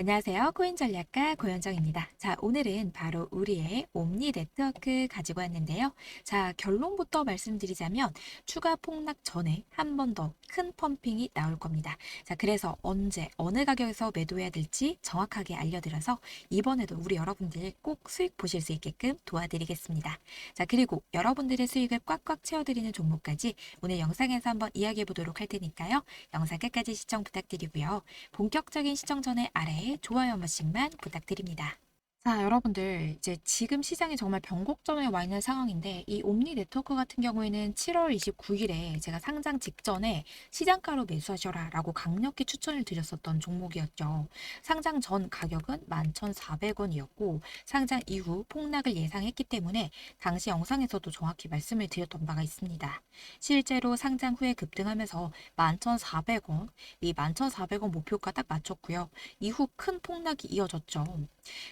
안녕하세요. 코인 전략가 고현정입니다. 자, 오늘은 바로 우리의 옴니 네트워크 가지고 왔는데요. 자, 결론부터 말씀드리자면 추가 폭락 전에 한 번 더 큰 펌핑이 나올 겁니다. 자, 그래서 언제 어느 가격에서 매도해야 될지 정확하게 알려드려서 이번에도 우리 여러분들 꼭 수익 보실 수 있게끔 도와드리겠습니다. 자, 그리고 여러분들의 수익을 꽉꽉 채워드리는 종목까지 오늘 영상에서 한번 이야기해 보도록 할 테니까요. 영상 끝까지 시청 부탁드리고요. 본격적인 시청 전에 아래에 좋아요 한 번씩만 부탁드립니다. 자, 여러분들, 이제 지금 시장이 정말 변곡점에 와 있는 상황인데, 이 옴니 네트워크 같은 경우에는 7월 29일에 제가 상장 직전에 시장가로 매수하셔라 라고 강력히 추천을 드렸었던 종목이었죠. 상장 전 가격은 11,400원이었고, 상장 이후 폭락을 예상했기 때문에 당시 영상에서도 정확히 말씀을 드렸던 바가 있습니다. 실제로 상장 후에 급등하면서 11,400원, 이 11,400원 목표가 딱 맞췄고요. 이후 큰 폭락이 이어졌죠.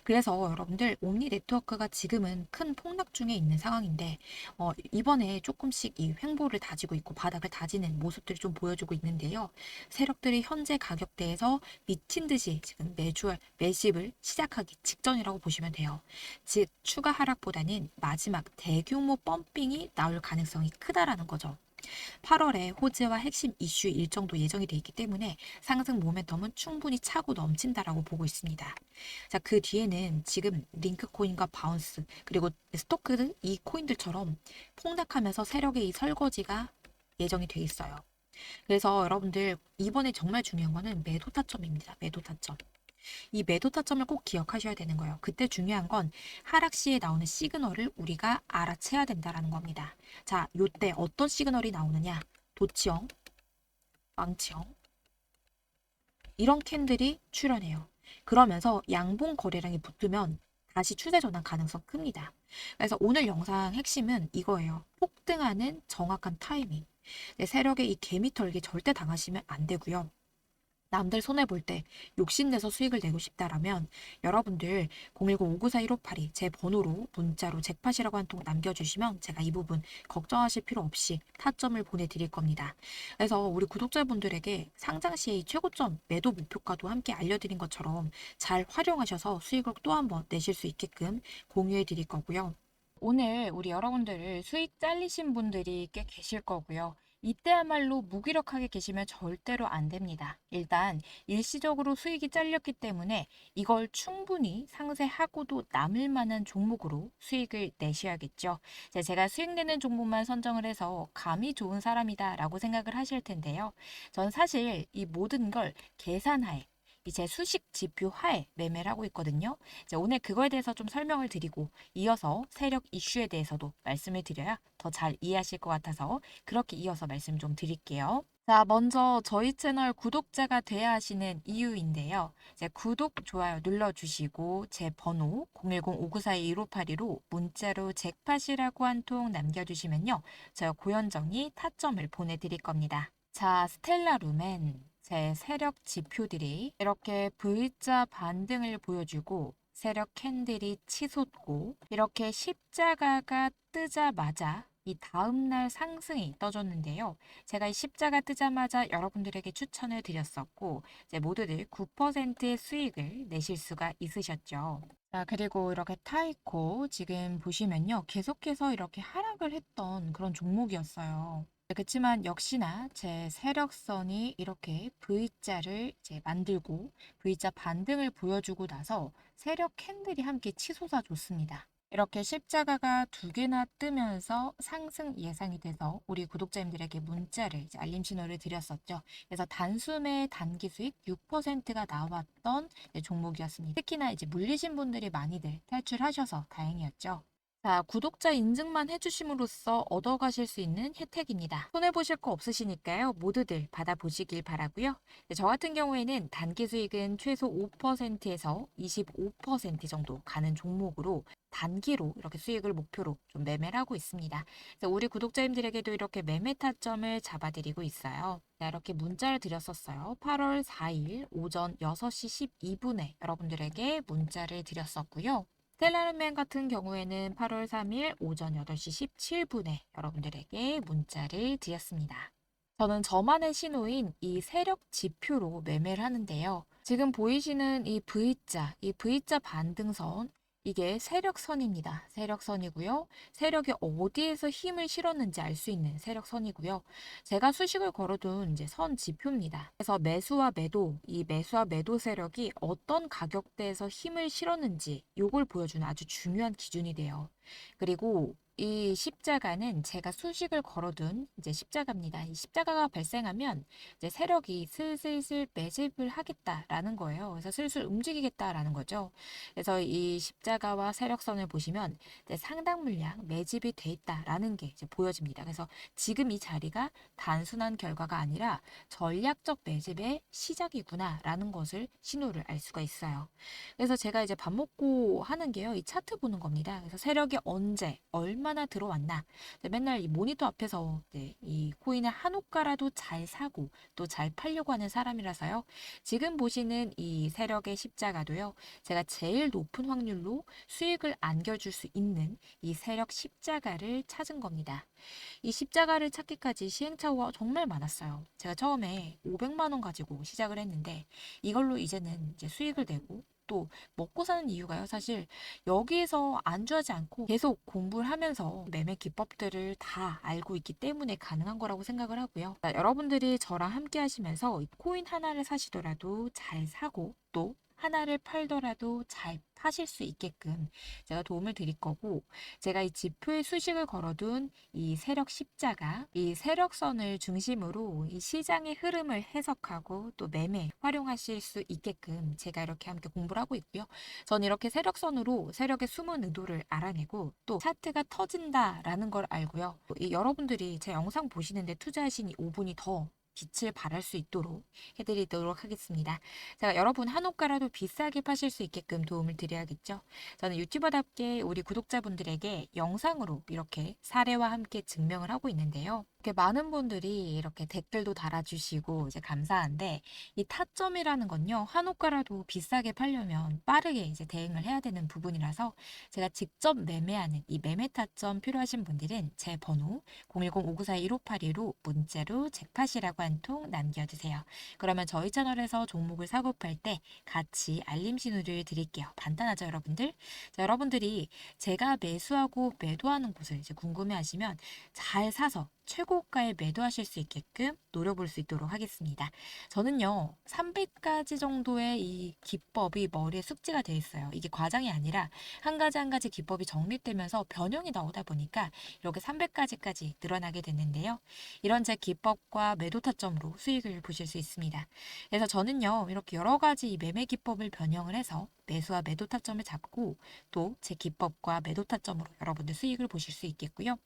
그래서 여러분들 옴니 네트워크가 지금은 큰 폭락 중에 있는 상황인데 어, 이번에 조금씩 이 횡보를 다지고 있고 바닥을 다지는 모습들이 좀 보여주고 있는데요. 세력들이 현재 가격대에서 미친 듯이 지금 매주 매집을 시작하기 직전이라고 보시면 돼요. 즉 추가 하락보다는 마지막 대규모 펌핑이 나올 가능성이 크다라는 거죠. 8월에 호재와 핵심 이슈 일정도 예정이 돼 있기 때문에 상승 모멘텀은 충분히 차고 넘친다라고 보고 있습니다. 자, 그 뒤에는 지금 링크코인과 바운스 그리고 스토크 이 코인들처럼 폭락하면서 세력의 이 설거지가 예정이 돼 있어요. 그래서 여러분들 이번에 정말 중요한 거는 매도 타점입니다. 매도 타점. 이 매도 타점을 꼭 기억하셔야 되는 거예요. 그때 중요한 건 하락 시에 나오는 시그널을 우리가 알아채야 된다라는 겁니다. 자, 요때 어떤 시그널이 나오느냐? 도치형, 망치형 이런 캔들이 출현해요. 그러면서 양봉 거래량이 붙으면 다시 추세 전환 가능성 큽니다. 그래서 오늘 영상 핵심은 이거예요. 폭등하는 정확한 타이밍. 네, 세력의 이 개미 털기 절대 당하시면 안 되고요. 남들 손해 볼 때 욕심내서 수익을 내고 싶다라면 여러분들 010-594-1582 제 번호로 문자로 잭팟이라고 한 통 남겨주시면 제가 이 부분 걱정하실 필요 없이 타점을 보내드릴 겁니다. 그래서 우리 구독자분들에게 상장 시의 최고점 매도 목표가도 함께 알려드린 것처럼 잘 활용하셔서 수익을 또 한번 내실 수 있게끔 공유해 드릴 거고요. 오늘 우리 여러분들을 수익 잘리신 분들이 꽤 계실 거고요. 이때야말로 무기력하게 계시면 절대로 안 됩니다. 일단 일시적으로 수익이 잘렸기 때문에 이걸 충분히 상세하고도 남을 만한 종목으로 수익을 내셔야겠죠. 제가 수익 내는 종목만 선정을 해서 감이 좋은 사람이다 라고 생각을 하실 텐데요. 전 사실 이 모든 걸 계산하에 이제 수식 지표 하에 매매를 하고 있거든요. 이제 오늘 그거에 대해서 좀 설명을 드리고 이어서 세력 이슈에 대해서도 말씀을 드려야 더 잘 이해하실 것 같아서 그렇게 이어서 말씀 좀 드릴게요. 자, 먼저 저희 채널 구독자가 돼야 하시는 이유인데요. 이제 구독, 좋아요 눌러주시고 제 번호 010-5942-1582로 문자로 잭팟이라고 한 통 남겨주시면요. 저 고현정이 타점을 보내드릴 겁니다. 자, 스텔라룸엔 제 세력 지표들이 이렇게 V자 반등을 보여주고 세력 캔들이 치솟고 이렇게 십자가가 뜨자마자 이 다음날 상승이 떠졌는데요. 제가 이 십자가 뜨자마자 여러분들에게 추천을 드렸었고 이제 모두들 9%의 수익을 내실 수가 있으셨죠. 자, 그리고 이렇게 타이코 지금 보시면요. 계속해서 이렇게 하락을 했던 그런 종목이었어요. 그렇지만 역시나 제 세력선이 이렇게 V자를 이제 만들고 V자 반등을 보여주고 나서 세력 캔들이 함께 치솟아 줬습니다. 이렇게 십자가가 두 개나 뜨면서 상승 예상이 돼서 우리 구독자님들에게 문자를 알림 신호를 드렸었죠. 그래서 단숨에 단기 수익 6%가 나왔던 네, 종목이었습니다. 특히나 이제 물리신 분들이 많이들 탈출하셔서 다행이었죠. 자, 구독자 인증만 해주심으로써 얻어가실 수 있는 혜택입니다. 손해보실 거 없으시니까요. 모두들 받아보시길 바라고요. 네, 저 같은 경우에는 단기 수익은 최소 5%에서 25% 정도 가는 종목으로 단기로 이렇게 수익을 목표로 좀 매매를 하고 있습니다. 우리 구독자님들에게도 이렇게 매매 타점을 잡아드리고 있어요. 네, 이렇게 문자를 드렸었어요. 8월 4일 오전 6시 12분에 여러분들에게 문자를 드렸었고요. 스텔라름맨 같은 경우에는 8월 3일 오전 8시 17분에 여러분들에게 문자를 드렸습니다. 저는 저만의 신호인 이 세력 지표로 매매를 하는데요. 지금 보이시는 이 V자, 이 V자 반등선, 이게 세력선입니다. 세력선이고요. 세력이 어디에서 힘을 실었는지 알 수 있는 세력선이고요. 제가 수식을 걸어둔 이제 선 지표입니다. 그래서 매수와 매도, 이 매수와 매도 세력이 어떤 가격대에서 힘을 실었는지 요걸 보여주는 아주 중요한 기준이 돼요. 그리고 이 십자가는 제가 수식을 걸어둔 이제 십자가입니다. 이 십자가가 발생하면 이제 세력이 슬슬슬 매집을 하겠다라는 거예요. 그래서 슬슬 움직이겠다라는 거죠. 그래서 이 십자가와 세력선을 보시면 상당 물량 매집이 돼 있다라는 게 이제 보여집니다. 그래서 지금 이 자리가 단순한 결과가 아니라 전략적 매집의 시작이구나라는 것을 신호를 알 수가 있어요. 그래서 제가 이제 밥 먹고 하는 게요. 이 차트 보는 겁니다. 그래서 세력이 언제 얼마나 들어왔나 맨날 이 모니터 앞에서 이제 이 코인을 한 호가라도 잘 사고 또 잘 팔려고 하는 사람이라서요. 지금 보시는 이 세력의 십자가도요. 제가 제일 높은 확률로 수익을 안겨줄 수 있는 이 세력 십자가를 찾은 겁니다. 이 십자가를 찾기까지 시행착오가 정말 많았어요. 제가 처음에 500만 원 가지고 시작을 했는데 이걸로 이제는 이제 수익을 내고 또 먹고 사는 이유가요. 사실 여기에서 안주하지 않고 계속 공부를 하면서 매매 기법들을 다 알고 있기 때문에 가능한 거라고 생각을 하고요. 자, 여러분들이 저랑 함께 하시면서 이 코인 하나를 사시더라도 잘 사고 또 하나를 팔더라도 잘 파실 수 있게끔 제가 도움을 드릴 거고 제가 이 지표에 수식을 걸어둔 이 세력 십자가 이 세력선을 중심으로 이 시장의 흐름을 해석하고 또 매매 활용하실 수 있게끔 제가 이렇게 함께 공부를 하고 있고요. 전 이렇게 세력선으로 세력의 숨은 의도를 알아내고 또 차트가 터진다라는 걸 알고요. 이 여러분들이 제 영상 보시는데 투자하신 이 5분이 더 빛을 발할 수 있도록 해드리도록 하겠습니다. 제가 여러분 한 호가라도 비싸게 파실 수 있게끔 도움을 드려야겠죠. 저는 유튜버답게 우리 구독자분들에게 영상으로 이렇게 사례와 함께 증명을 하고 있는데요. 이렇게 많은 분들이 이렇게 댓글도 달아주시고 이제 감사한데 이 타점이라는 건요 한 호가라도 비싸게 팔려면 빠르게 이제 대응을 해야 되는 부분이라서 제가 직접 매매하는 이 매매 타점 필요하신 분들은 제 번호 010-5942-1582로 문자로 잭팟이라고 한 통 남겨주세요. 그러면 저희 채널에서 종목을 사고 팔 때 같이 알림 신호를 드릴게요. 간단하죠 여러분들? 자, 여러분들이 제가 매수하고 매도하는 곳을 이제 궁금해하시면 잘 사서 최고가에 매도하실 수 있게끔 노려볼 수 있도록 하겠습니다. 저는요, 300가지 정도의 이 기법이 머리에 숙지가 돼 있어요. 이게 과장이 아니라 한 가지 한 가지 기법이 정립되면서 변형이 나오다 보니까 이렇게 300가지까지 늘어나게 됐는데요. 이런 제 기법과 매도 타점으로 수익을 보실 수 있습니다. 그래서 저는요, 이렇게 여러 가지 이 매매 기법을 변형을 해서 매수와 매도 타점을 잡고 또 제 기법과 매도 타점으로 여러분들 수익을 보실 수 있겠고요.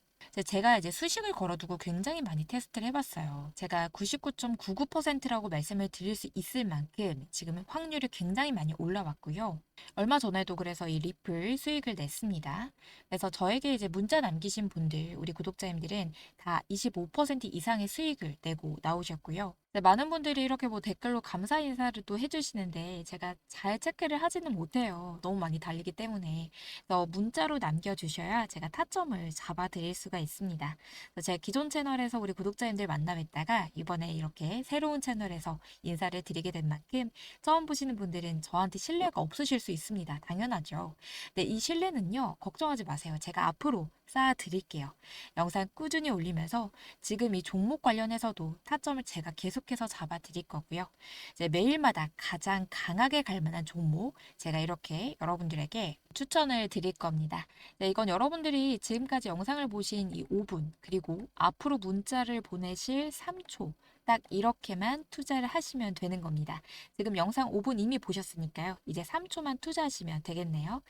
제가 이제 수식을 걸어두고 굉장히 많이 테스트를 해봤어요. 제가 99.99%라고 말씀을 드릴 수 있을 만큼 지금은 확률이 굉장히 많이 올라왔고요. 얼마 전에도 그래서 이 리플 수익을 냈습니다. 그래서 저에게 이제 문자 남기신 분들, 우리 구독자님들은 다 25% 이상의 수익을 내고 나오셨고요. 네, 많은 분들이 이렇게 뭐 댓글로 감사 인사를 또 해주시는데 제가 잘 체크를 하지는 못해요. 너무 많이 달리기 때문에. 그래서 문자로 남겨주셔야 제가 타점을 잡아드릴 수가 있습니다. 그래서 제가 기존 채널에서 우리 구독자님들 만나 뵀다가 이번에 이렇게 새로운 채널에서 인사를 드리게 된 만큼 처음 보시는 분들은 저한테 신뢰가 없으실 수 있습니다. 당연하죠. 근데 이 신뢰는요, 걱정하지 마세요. 제가 앞으로 쌓아드릴게요. 영상 꾸준히 올리면서 지금 이 종목 관련해서도 타점을 제가 계속해서 잡아드릴 거고요. 이제 매일마다 가장 강하게 갈 만한 종목 제가 이렇게 여러분들에게 추천을 드릴 겁니다. 네, 이건 여러분들이 지금까지 영상을 보신 이 5분 그리고 앞으로 문자를 보내실 3초 딱 이렇게만 투자를 하시면 되는 겁니다. 지금 영상 5분 이미 보셨으니까요. 이제 3초만 투자하시면 되겠네요.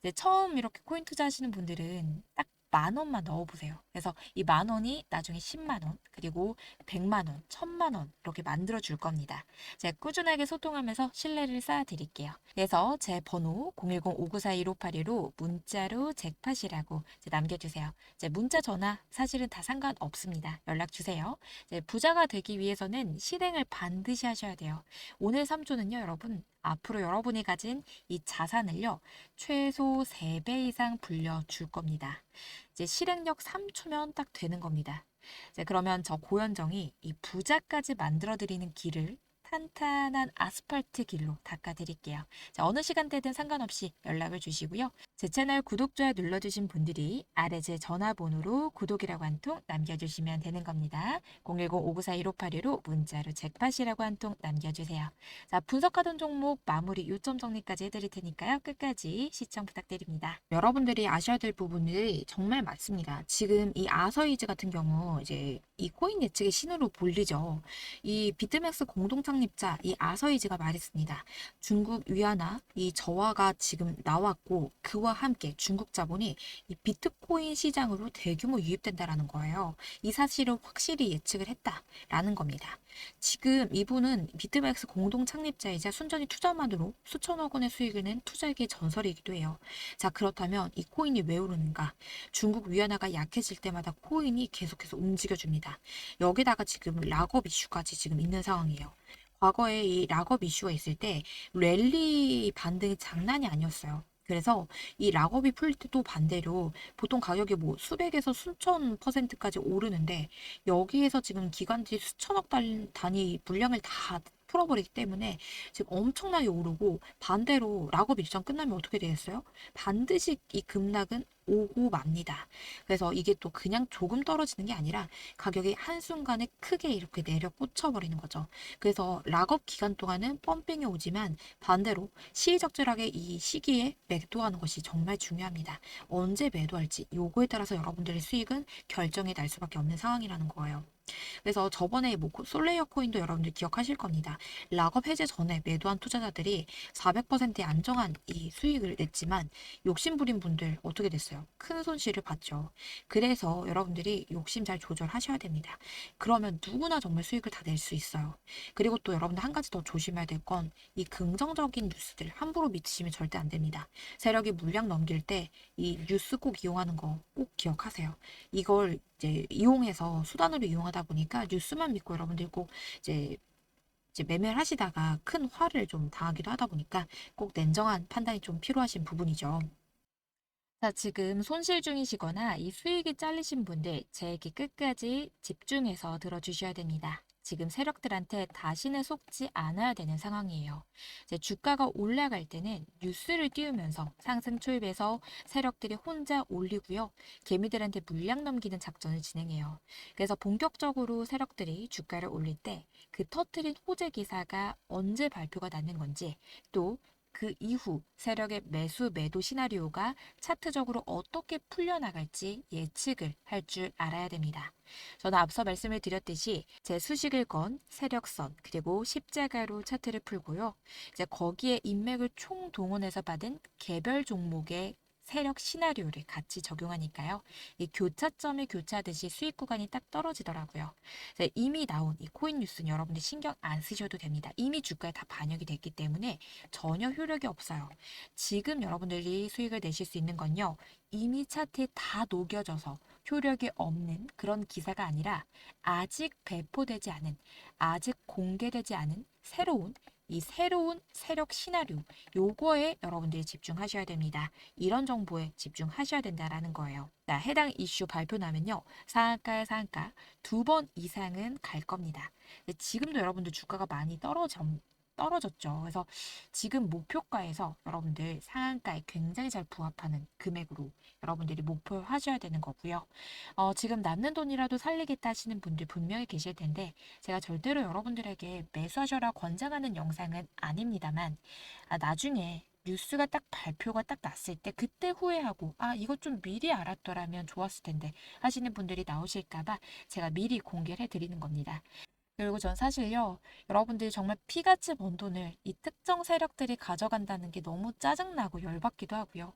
이제 처음 이렇게 코인 투자하시는 분들은 딱 만 원만 넣어보세요. 그래서 이 만 원이 나중에 10만 원, 그리고 100만 원, 1000만 원 이렇게 만들어 줄 겁니다. 제가 꾸준하게 소통하면서 신뢰를 쌓아 드릴게요. 그래서 제 번호 010-5942-1582로 문자로 잭팟이라고 남겨주세요. 이제 문자 전화 사실은 다 상관없습니다. 연락 주세요. 부자가 되기 위해서는 실행을 반드시 하셔야 돼요. 오늘 3초는요, 여러분 앞으로 여러분이 가진 이 자산을요, 최소 3배 이상 불려줄 겁니다. 이제 실행력 3초면 딱 되는 겁니다. 그러면 저 고현정이 이 부자까지 만들어드리는 길을 탄탄한 아스팔트 길로 닦아드릴게요. 자, 어느 시간대든 상관없이 연락을 주시고요. 제 채널 구독, 좋아요 눌러주신 분들이 아래 제 전화번호로 구독이라고 한 통 남겨주시면 되는 겁니다. 010-594-1581로 문자로 잭팟이라고 한 통 남겨주세요. 자, 분석하던 종목 마무리 요점 정리까지 해드릴 테니까요. 끝까지 시청 부탁드립니다. 여러분들이 아셔야 될 부분이 정말 많습니다. 지금 이 아서이즈 같은 경우 이제 이 코인 예측의 신으로 볼리죠. 이 비트맥스 공동 창립 자 이 아서이즈가 말했습니다. 중국 위안화 이 저하가 지금 나왔고 그와 함께 중국 자본이 이 비트코인 시장으로 대규모 유입된다라는 거예요. 이 사실을 확실히 예측을 했다라는 겁니다. 지금 이분은 비트맥스 공동 창립자이자 순전히 투자만으로 수천억 원의 수익을 낸 투자계의 전설이기도 해요. 자, 그렇다면 이 코인이 왜 오르는가? 중국 위안화가 약해질 때마다 코인이 계속해서 움직여줍니다. 여기다가 지금 락업 이슈까지 지금 있는 상황이에요. 과거에 이 락업 이슈가 있을 때 랠리 반등이 장난이 아니었어요. 그래서 이 락업이 풀릴 때또 반대로 보통 가격이 뭐 수백에서 수천 퍼센트까지 오르는데 여기에서 지금 기관들이 수천억 달- 단위 물량을 다 풀어버리기 때문에 지금 엄청나게 오르고 반대로 락업 일정 끝나면 어떻게 되겠어요? 반드시 이 급락은 오고 맙니다. 그래서 이게 또 그냥 조금 떨어지는 게 아니라 가격이 한순간에 크게 이렇게 내려 꽂혀버리는 거죠. 그래서 락업 기간 동안은 펌핑이 오지만 반대로 시의적절하게 이 시기에 매도하는 것이 정말 중요합니다. 언제 매도할지 요거에 따라서 여러분들의 수익은 결정이 날 수밖에 없는 상황이라는 거예요. 그래서 저번에 뭐 솔레이어 코인도 여러분들 기억하실 겁니다. 락업 해제 전에 매도한 투자자들이 400%의 안정한 이 수익을 냈지만 욕심부린 분들 어떻게 됐어요? 큰 손실을 봤죠. 그래서 여러분들이 욕심 잘 조절하셔야 됩니다. 그러면 누구나 정말 수익을 다 낼 수 있어요. 그리고 또 여러분들 한 가지 더 조심해야 될 건 이 긍정적인 뉴스들 함부로 믿으시면 절대 안 됩니다. 세력이 물량 넘길 때 이 뉴스 꼭 이용하는 거 꼭 기억하세요. 이걸 이제 이용해서 수단으로 이용하다 보니까 뉴스만 믿고 여러분들 꼭 이제 이제 매매를 하시다가 큰 화를 좀 당하기도 하다 보니까 꼭 냉정한 판단이 좀 필요하신 부분이죠. 자, 지금 손실 중이시거나 이 수익이 잘리신 분들 제 얘기 끝까지 집중해서 들어주셔야 됩니다. 지금 세력들한테 다시는 속지 않아야 되는 상황이에요. 이제 주가가 올라갈 때는 뉴스를 띄우면서 상승 초입에서 세력들이 혼자 올리고요. 개미들한테 물량 넘기는 작전을 진행해요. 그래서 본격적으로 세력들이 주가를 올릴 때 그 터트린 호재 기사가 언제 발표가 나는 건지 또 그 이후 세력의 매수 매도 시나리오가 차트적으로 어떻게 풀려나갈지 예측을 할 줄 알아야 됩니다. 저는 앞서 말씀을 드렸듯이 제 수식을 건 세력선 그리고 십자가로 차트를 풀고요. 이제 거기에 인맥을 총동원해서 받은 개별 종목의 세력 시나리오를 같이 적용하니까요. 이 교차점이 교차하듯이 수익 구간이 딱 떨어지더라고요. 이미 나온 이 코인 뉴스는 여러분들 신경 안 쓰셔도 됩니다. 이미 주가에 다 반영이 됐기 때문에 전혀 효력이 없어요. 지금 여러분들이 수익을 내실 수 있는 건요. 이미 차트에 다 녹여져서 효력이 없는 그런 기사가 아니라 아직 배포되지 않은, 아직 공개되지 않은 새로운 이 새로운 세력 시나리오 요거에 여러분들이 집중하셔야 됩니다. 이런 정보에 집중하셔야 된다라는 거예요. 자, 해당 이슈 발표 나면요. 상한가에 상한가 두 번 이상은 갈 겁니다. 지금도 여러분들 주가가 많이 떨어져 떨어졌죠. 그래서 지금 목표가에서 여러분들 상한가에 굉장히 잘 부합하는 금액으로 여러분들이 목표를 하셔야 되는 거고요. 어, 지금 남는 돈이라도 살리겠다 하시는 분들 분명히 계실 텐데 제가 절대로 여러분들에게 매수하셔라 권장하는 영상은 아닙니다만 아, 나중에 뉴스가 딱 발표가 딱 났을 때 그때 후회하고 아 이것 좀 미리 알았더라면 좋았을 텐데 하시는 분들이 나오실까봐 제가 미리 공개를 해드리는 겁니다. 그리고 전 사실요, 여러분들이 정말 피같이 번 돈을 이 특정 세력들이 가져간다는 게 너무 짜증나고 열받기도 하고요.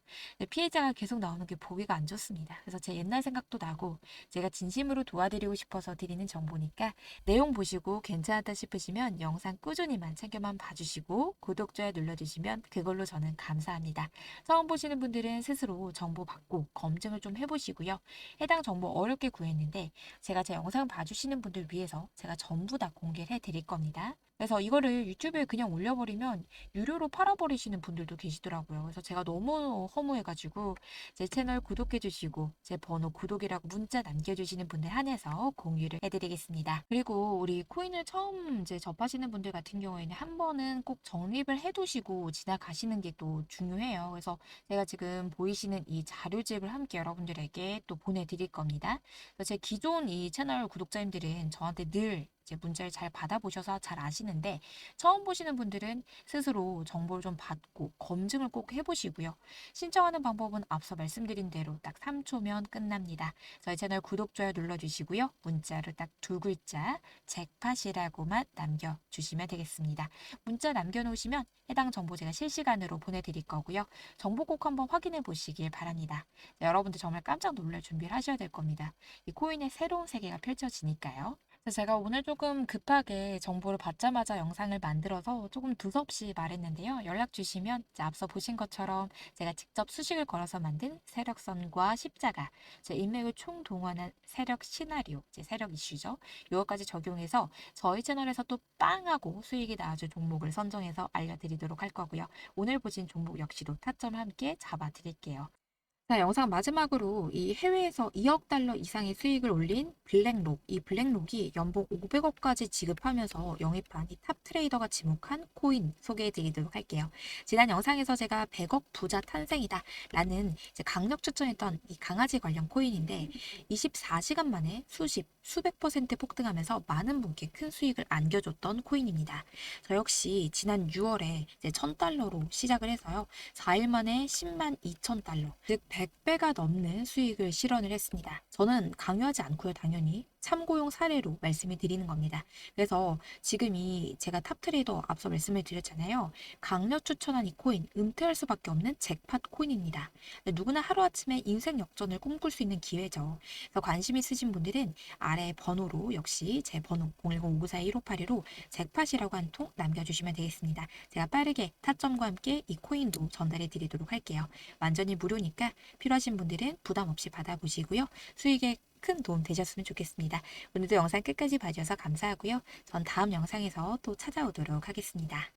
피해자가 계속 나오는 게 보기가 안 좋습니다. 그래서 제 옛날 생각도 나고, 제가 진심으로 도와드리고 싶어서 드리는 정보니까, 내용 보시고 괜찮다 싶으시면 영상 꾸준히만 챙겨만 봐주시고, 구독, 좋아요 눌러주시면 그걸로 저는 감사합니다. 처음 보시는 분들은 스스로 정보 받고 검증을 좀 해보시고요. 해당 정보 어렵게 구했는데, 제가 제 영상 봐주시는 분들 위해서 제가 점점 전부 다 공개를 해드릴 겁니다. 그래서 이거를 유튜브에 그냥 올려버리면 유료로 팔아버리시는 분들도 계시더라고요. 그래서 제가 너무 허무해가지고 제 채널 구독해주시고 제 번호 구독이라고 문자 남겨주시는 분들 한해서 공유를 해드리겠습니다. 그리고 우리 코인을 처음 이제 접하시는 분들 같은 경우에는 한 번은 꼭 적립을 해두시고 지나가시는 게 또 중요해요. 그래서 제가 지금 보이시는 이 자료집을 함께 여러분들에게 또 보내드릴 겁니다. 그래서 제 기존 이 채널 구독자님들은 저한테 늘 이제 문자를 잘 받아보셔서 잘 아시는 데 처음 보시는 분들은 스스로 정보를 좀 받고 검증을 꼭 해보시고요. 신청하는 방법은 앞서 말씀드린 대로 딱 3초면 끝납니다. 저희 채널 구독, 좋아요 눌러주시고요. 문자로 딱 두 글자 잭팟이라고만 남겨주시면 되겠습니다. 문자 남겨놓으시면 해당 정보 제가 실시간으로 보내드릴 거고요. 정보 꼭 한번 확인해 보시길 바랍니다. 네, 여러분들 정말 깜짝 놀랄 준비를 하셔야 될 겁니다. 이 코인의 새로운 세계가 펼쳐지니까요. 제가 오늘 조금 급하게 정보를 받자마자 영상을 만들어서 조금 두섭이 말했는데요. 연락 주시면 앞서 보신 것처럼 제가 직접 수식을 걸어서 만든 세력선과 십자가, 제 인맥을 총동원한 세력 시나리오, 제 세력 이슈죠. 이것까지 적용해서 저희 채널에서 또 빵하고 수익이 나와줄 종목을 선정해서 알려드리도록 할 거고요. 오늘 보신 종목 역시도 타점 함께 잡아드릴게요. 자, 영상 마지막으로 이 해외에서 2억 달러 이상의 수익을 올린 블랙록, 이 블랙록이 연봉 500억까지 지급하면서 영입한 이 탑 트레이더가 지목한 코인 소개해 드리도록 할게요. 지난 영상에서 제가 100억 부자 탄생이다 라는 강력 추천했던 이 강아지 관련 코인인데 24시간 만에 수십, 수백 퍼센트 폭등하면서 많은 분께 큰 수익을 안겨줬던 코인입니다. 저 역시 지난 6월에 이제 1000달러로 시작을 해서요. 4일 만에 10만 2천 달러, 즉 100배가 넘는 수익을 실현을 했습니다. 저는 강요하지 않고요, 당연히. 참고용 사례로 말씀을 드리는 겁니다. 그래서 지금 이 제가 탑트레이더 앞서 말씀을 드렸잖아요. 강력 추천한 이 코인, 은퇴할 수밖에 없는 잭팟 코인입니다. 누구나 하루아침에 인생 역전을 꿈꿀 수 있는 기회죠. 그래서 관심 있으신 분들은 아래 번호로 역시 제 번호 010-5942-1582로 잭팟이라고 한 통 남겨주시면 되겠습니다. 제가 빠르게 타점과 함께 이 코인도 전달해 드리도록 할게요. 완전히 무료니까 필요하신 분들은 부담 없이 받아보시고요. 수익에 큰 도움 되셨으면 좋겠습니다. 오늘도 영상 끝까지 봐주셔서 감사하고요. 전 다음 영상에서 또 찾아오도록 하겠습니다.